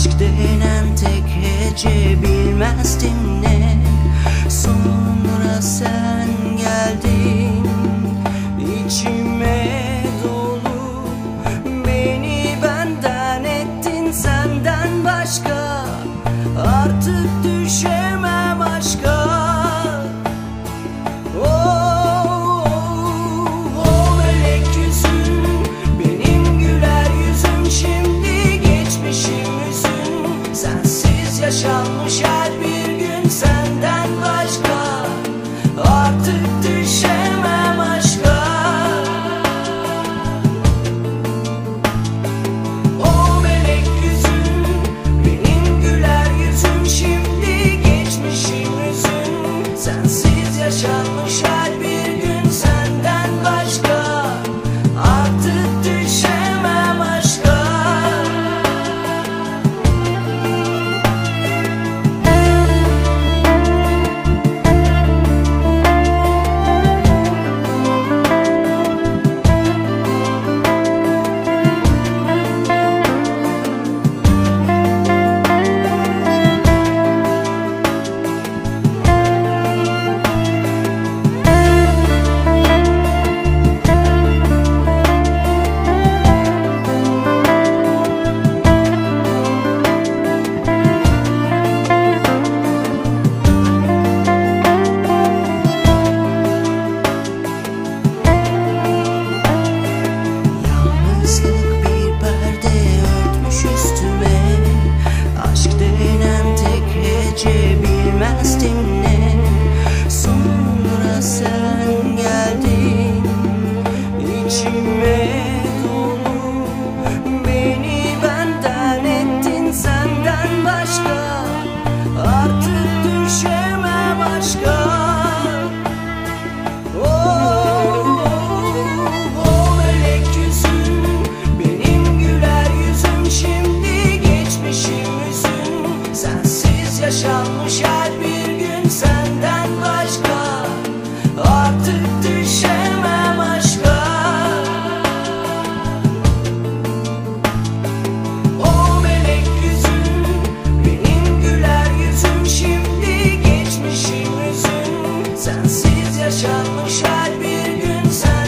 Aşk denen tek hece bilmezdim ne. Sonra sen geldin içime dolu. Beni benden ettin senden başka Artık düşer 小木下 Sensiz yaşanmış her bir gün sen